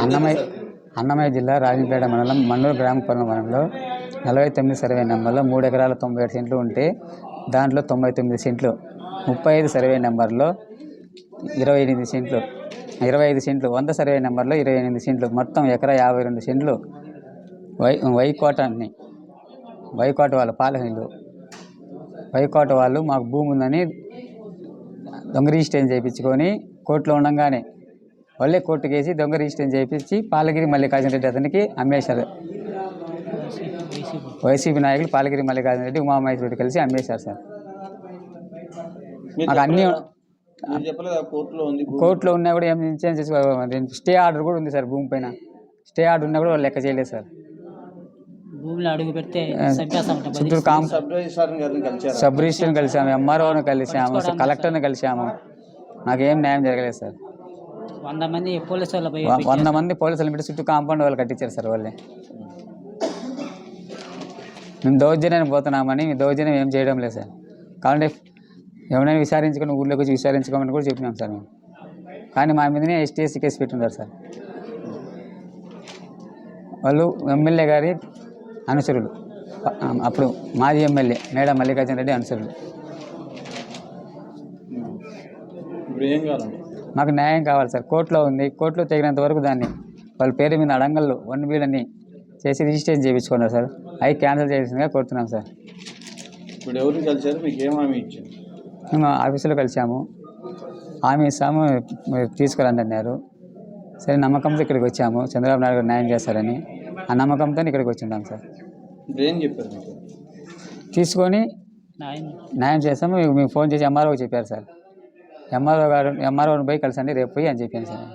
అన్నమయ్య అన్నమయ్య జిల్లా రాజంపేట మండలం మన్నూరు గ్రామ పొలంలో నలభై తొమ్మిది సర్వే నెంబర్లో మూడు ఎకరాల తొంభై ఏడు సెంట్లు ఉంటే దాంట్లో తొంభై తొమ్మిది సెంట్లు ముప్పై ఐదు సర్వే నెంబర్లో ఇరవై ఎనిమిది సెంట్లు ఇరవై ఐదు సెంట్లు వంద సర్వే నెంబర్లో ఇరవై ఎనిమిది సెంట్లు మొత్తం ఎకరా యాభై రెండు సెంట్లు వై వైకోట వైకోట వాళ్ళ పాలనలు వైకోట వాళ్ళు మాకు భూమి ఉందని దొంగ రిజిస్ట్రేషన్ చేయించుకొని కోర్టులో ఉండగానే వాళ్ళే కోర్టుకు వేసి దొంగ రిజిస్ట్రేషన్ చేయించి పాలగిరి మల్లికార్జున రెడ్డి అతనికి అమ్మేశారు. వైసీపీ నాయకులు పాలగిరి మల్లికార్జున రెడ్డి ఉమామహేశ్వర రెడ్డి కలిసి అమ్మేశారు సార్. మాకు అన్ని కోర్టులో ఉన్నా కూడా ఏం చేసి స్టే ఆర్డర్ కూడా ఉంది సార్ భూమి పైన. స్టే ఆర్డర్ ఉన్నా కూడా వాళ్ళు లెక్క చేయలేదు సార్. భూమిలో అడుగు పెడితే చంపేస్తామంట చుట్టూ కామ్ సబ్ రిజిస్టర్ని కలిసాము ఎంఆర్ఓని కలిసాము కలెక్టర్ని కలిసాము నాకేం న్యాయం జరగలేదు సార్. వంద మంది పోలీసు వాళ్ళు వంద మంది పోలీసులు పెట్టి చుట్టూ కాంపౌండ్ వాళ్ళు కట్టించారు సార్ వాళ్ళే. మేము దౌర్జన్యానికి పోతున్నామని మీ దౌర్జన్యం ఏం చేయడం లేదు సార్. కావాలంటే ఎవరైనా విచారించుకొని ఊళ్ళోకి వచ్చి విచారించుకోమని కూడా చెప్పినాం సార్ మేము. కానీ మా మీదనే ఎస్టీఎస్సీ కేసు పెట్టున్నారు సార్. వాళ్ళు ఎమ్మెల్యే గారి అనుచరులు ప- అప్పుడు మాజీ ఎమ్మెల్యే మేడ మల్లికార్జున రెడ్డి కావాలండి మాకు న్యాయం కావాలి సార్. కోర్టులో ఉంది. కోర్టులో తెగినంత వరకు దాన్ని వాళ్ళ పేరు మీద అడంగల్లో వన్ వీళ్ళని చేసి రిజిస్ట్రేషన్ చేయించుకున్నారు సార్. అవి క్యాన్సిల్ చేయాల్సిందిగా కోరుతున్నాం సార్. ఇప్పుడు ఎవరిని కలిసారు మీకు ఏం హామీ ఇచ్చారు? మేము ఆఫీసులో కలిసాము హామీ ఇస్తాము. తీసుకురండి అన్నారు. సరే నమ్మకంతో ఇక్కడికి వచ్చాము. చంద్రబాబు నాయుడు గారు న్యాయం చేస్తారని. ఆ నమ్మకంతో ఇక్కడికి వచ్చింటాం సార్. చెప్పారు తీసుకొని న్యాయం. చేస్తాము. మీకు మేము ఫోన్ చేసి ఎంఆర్ఓకి చెప్పారు సార్. ఎంఆర్ఓ గారు ఎంఆర్ఓని పోయి కలిసండి రేపు పోయి అని చెప్పాను సార్.